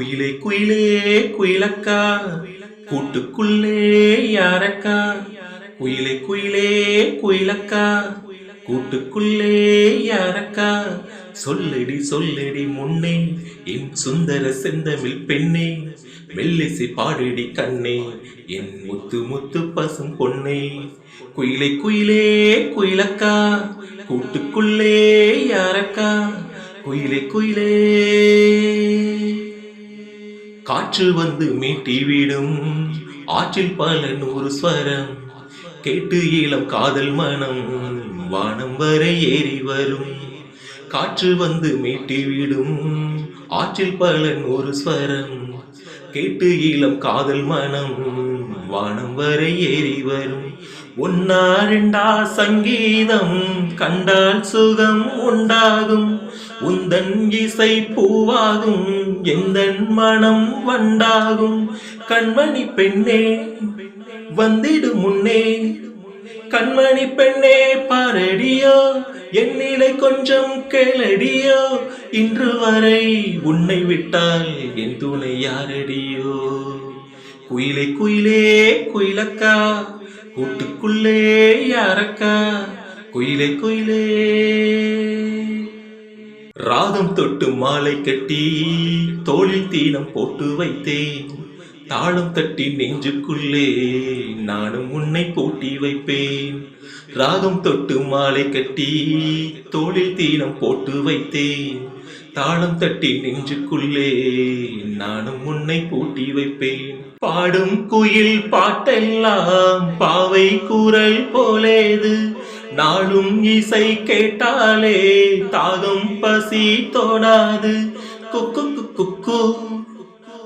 குயிலே குயிலே குயிலக்கா. கூட்டுக்குள்ளே யாரக்கா? குயிலே குயிலே குயிலக்கா. கூட்டுக்குள்ளே யாரக்கா? சொல்லடி சொல்லடி முன்னே. என் சுந்தர செந்தமிழ் பெண்ணே. மெல்லிசை பாடிடி கண்ணே. என் முத்து முத்து பசும் பொன்னே குயிலை குயிலே குயிலக்கா. கூட்டுக்குள்ளே யாரக்கா? குயிலே குயிலே. காற்று வந்து மீட்டி விடும் ஆற்றில் பல நூறு ஸ்வரம். கேட்டு இளம் காதல் மனம். வானம் வரை ஏறி வரும். காற்று வந்து மீட்டி விடும் ஆற்றில் பல நூறு ஸ்வரம். கேட்டு இளம் காதல் மனம். வானம் வரை ஏறி வரும். ஒன்னா ரெண்டா சங்கீதம் கண்டால் சுகம் உண்டாகும். உந்தன் இசை பூவாகும் எந்தன் மனம் வண்டாகும். கண்மணி பெண்ணே வந்திடு முன்னே. கண்மணி பெண்ணே பாரடியோ என் நிலை கொஞ்சம் கேளடியோ. இன்று வரை உன்னை விட்டால் என் துணை யாரடியோ? குயிலே குயிலே குயிலக்கா. கூட்டுக்குள்ளே யாரக்கா குயிலே குயிலே. ராகம் தொட்டு மாலை கட்டி தோளில் தீனம் போட்டு வைத்தேன். தாளம் தட்டி நெஞ்சுக்குள்ளே நானும் உன்னை போட்டி வைப்பேன். ராகம் தொட்டு மாலை கட்டி தோளில் தீனம் போட்டு வைத்தேன். தாளம் தட்டி நெஞ்சுக்குள்ளே நானும் உன்னை பூட்டி வைப்பேன். பாடும் குயில் பாட்டெல்லாம் பாவை குரல் போலேது. நாளும் இசை கேட்டாலே தாகம் பசி தோணாது. குக்கு குக்கு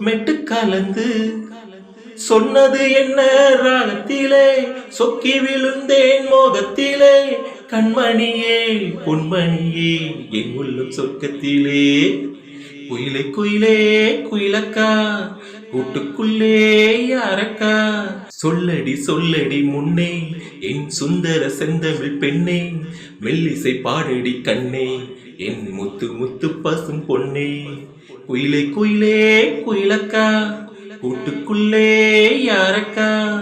மெட்டு கலந்து சொன்னது என்ன ராகத்திலே? சொக்கி விழுந்தேன் மோகத்திலே. கண்மணியே பொன்மணியே என் உள்ளம் சொர்க்கத்திலே. குயிலே குயிலே குயிலக்கா கூட்டுக்குள்ளே யாரக்கா? சொல்லடி சொல்லடி முன்னே. என் சுந்தர செந்தமிழ் பெண்ணே மெல்லிசை பாடடி கண்ணே. என் முத்து முத்து பசும் பொன்னே. குயிலே குயிலே குயிலக்கா. கூட்டுக்குள்ளே யாரக்கா.